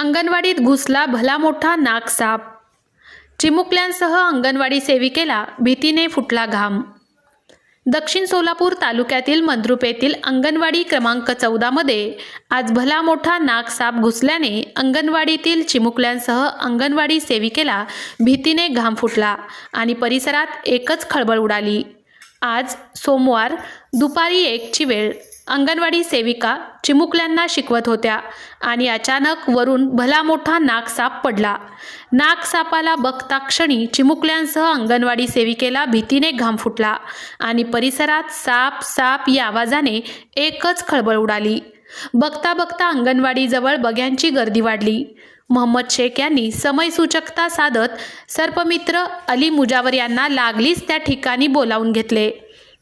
अंगणवाडीत घुसला भला मोठा नागसाप चिमुकल्यांसह अंगणवाडी सेविकेला भीतीने फुटला घाम. दक्षिण सोलापूर तालुक्यातील मंद्रुप येथील अंगणवाडी क्रमांक चौदामध्ये आज भला मोठा नागसाप घुसल्याने अंगणवाडीतील चिमुकल्यांसह अंगणवाडी सेविकेला भीतीने घाम फुटला आणि परिसरात एकच खळबळ उडाली. आज सोमवार दुपारी एकची वेळ. अंगणवाडी सेविका चिमुकल्यांना शिकवत होत्या आणि अचानक वरून भला मोठा नागसाप पडला. नागसापाला बघता क्षणी चिमुकल्यांसह अंगणवाडी सेविकेला भीतीने घाम फुटला आणि परिसरात साप साप या आवाजाने एकच खळबळ उडाली. बघता बघता अंगणवाडीजवळ बग्यांची गर्दी वाढली. मोहम्मद शेख यांनी समयसूचकता साधत सर्पमित्र अली मुजावर यांना लागलीच त्या ठिकाणी बोलावून घेतले.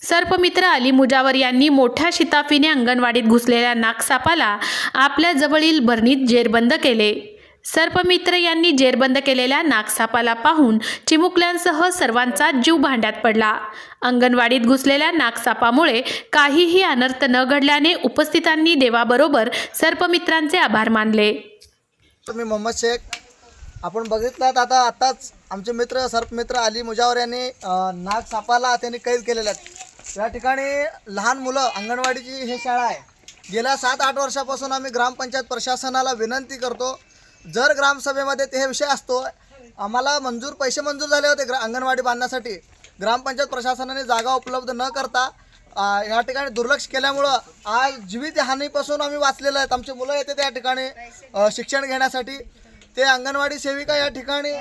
सर्पमित्र अली मुजावर यांनी मोठ्या शिताफीने अंगणवाडीत घुसलेल्या नागसापाला आपल्या जवळील भरणीत जेरबंद केले. सर्पमित्र यांनी जेरबंद केलेल्या नागसापाला पाहून चिमुकल्यांसह सर्वांचा जीव भांड्यात पडला. अंगणवाडीत घुसलेल्या नागसापामुळे काहीही अनर्थ न घडल्याने उपस्थितांनी देवाबरोबर सर्पमित्रांचे आभार मानले. तुम्ही मोहम्मद शेख आपण बघितलात आता आताच आमचे मित्र सर्पमित्र अली मुजावर यांनी नागसापाला त्यांनी कैद केलेल्या आहेत. या ठिकाणी लहान मुलं अंगणवाडीची हे शाळा आहे. गेल्या सात आठ वर्षापासून आम्ही ग्रामपंचायत प्रशासनाला विनंती करतो. जर ग्रामसभेमध्ये ते हे विषय असतो आम्हाला मंजूर पैसे मंजूर झाले होते ग्रा अंगणवाडी बांधण्यासाठी. ग्रामपंचायत प्रशासनाने जागा उपलब्ध न करता या ठिकाणी दुर्लक्ष केल्यामुळं आज जीवित हानीपासून आम्ही वाचलेलं आहेत. आमची मुलं येते त्या ठिकाणी शिक्षण घेण्यासाठी. ते अंगणवाडी सेविका या ठिकाणी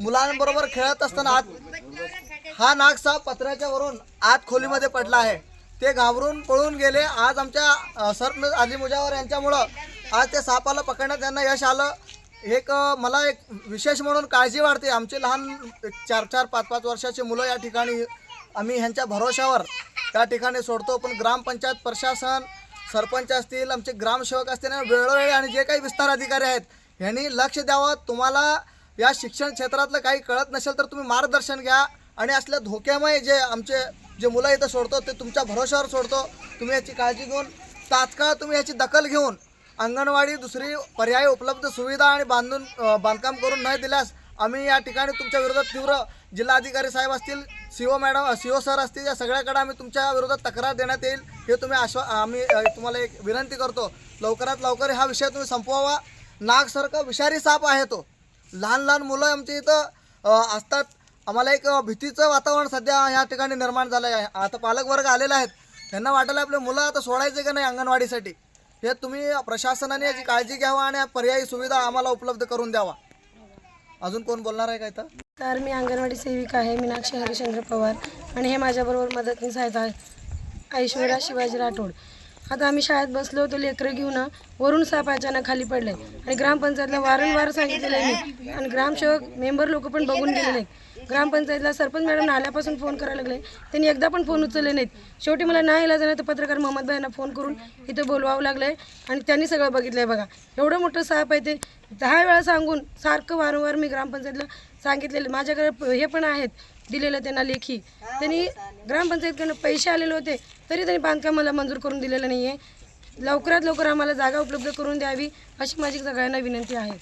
मुलांबरोबर खेळत असताना आत हा नागसाप पत्र्याच्या वरून आत खोलीमध्ये पडला आहे. ते घाबरून पळून गेले. आज आमच्या सर सर्प अली मुजावर यांच्यामुळं आज ते सापाला पकडण्यात त्यांना यश आलं. एक मला एक विशेष म्हणून काळजी वाढते आमचे लहान चार चार पाच पाच वर्षाचे मुलं या ठिकाणी आम्ही ह्यांच्या भरोशावर त्या ठिकाणी सोडतो. पण ग्रामपंचायत प्रशासन सरपंच असतील आमचे ग्रामसेवक असतील वेळोवेळी आणि जे काही विस्तार अधिकारी आहेत यांनी लक्ष द्यावं. तुम्हाला या शिक्षण क्षेत्रातलं काही कळत नसेल तर तुम्ही मार्गदर्शन घ्या. आणि असल्या धोक्यामय जे आमचे जे मुलं इथं सोडतो ते तुमच्या भरोशावर सोडतो. तुम्ही याची काळजी घेऊन तात्काळ तुम्ही याची दखल घेऊन अंगणवाडी दुसरी पर्यायी उपलब्ध सुविधा आणि बांधून बांधकाम करून न दिल्यास आम्ही या ठिकाणी तुमच्या विरोधात तीव्र जिल्हाधिकारी साहेब असतील C O madam C O sir असतील या सगळ्याकडे आम्ही तुमच्या विरोधात तक्रार देण्यात येईल. हे तुम्ही आश्वा आम्ही तुम्हाला एक विनंती करतो. लवकरात लवकर हा विषय तुम्ही संपवावा. नागसारखा विषारी साप आहे तो. लहान लहान मुलं आमच्या इथं असतात. आम्हाला एक भीतीचं वातावरण सध्या या ठिकाणी निर्माण झालं आहे आता पालक वर्ग आहेत. त्यांना वाटायला आपले मुलं आता सोडायचे का नाही अंगणवाडीसाठी? हे तुम्ही प्रशासनाने याची काळजी घ्यावा आणि पर्यायी सुविधा आम्हाला उपलब्ध करून द्यावा. अजून कोण बोलणार आहे का इथं? तर मी अंगणवाडी सेविका आहे. मीनाक्षी हरिश्चंद्र पवार आणि हे माझ्याबरोबर मदतनीस आहेत ऐश्वर्या शिवाजी राठोड. आता आम्ही शाळेत बसलो होतो लेकरं घेऊन वरून साप अचानक खाली पडले. आणि ग्रामपंचायतला वारंवार सांगितलेलं आहे मी. आणि ग्रामसेवक मेंबर लोक पण बघून गेलेले आहेत. ग्रामपंचायतला सरपंच मॅडम आल्यापासून फोन करायला लागले. त्यांनी एकदा पण फोन उचलले नाहीत. शेवटी मला नाही इलाज नाही तर पत्रकार मोहम्मद भाईंना फोन करून इथं बोलवावं लागलं आहे आणि त्यांनी सगळं बघितलं आहे बघा. एवढं मोठं साप आहे ते. दहा वेळा सांगून सारखं वारंवार मी ग्रामपंचायतला सांगितलेलं माझ्याकडे प- हे पण आहेत दिलेलं त्यांना लेखी. त्यांनी ग्रामपंचायतकडनं पैसे आलेले होते तरी त्यांनी बांधकाम मला मंजूर करून दिलेलं नाही आहे लवकरात लवकर आम्हाला जागा उपलब्ध करून द्यावी अशी माझी सगळ्यांना विनंती आहे.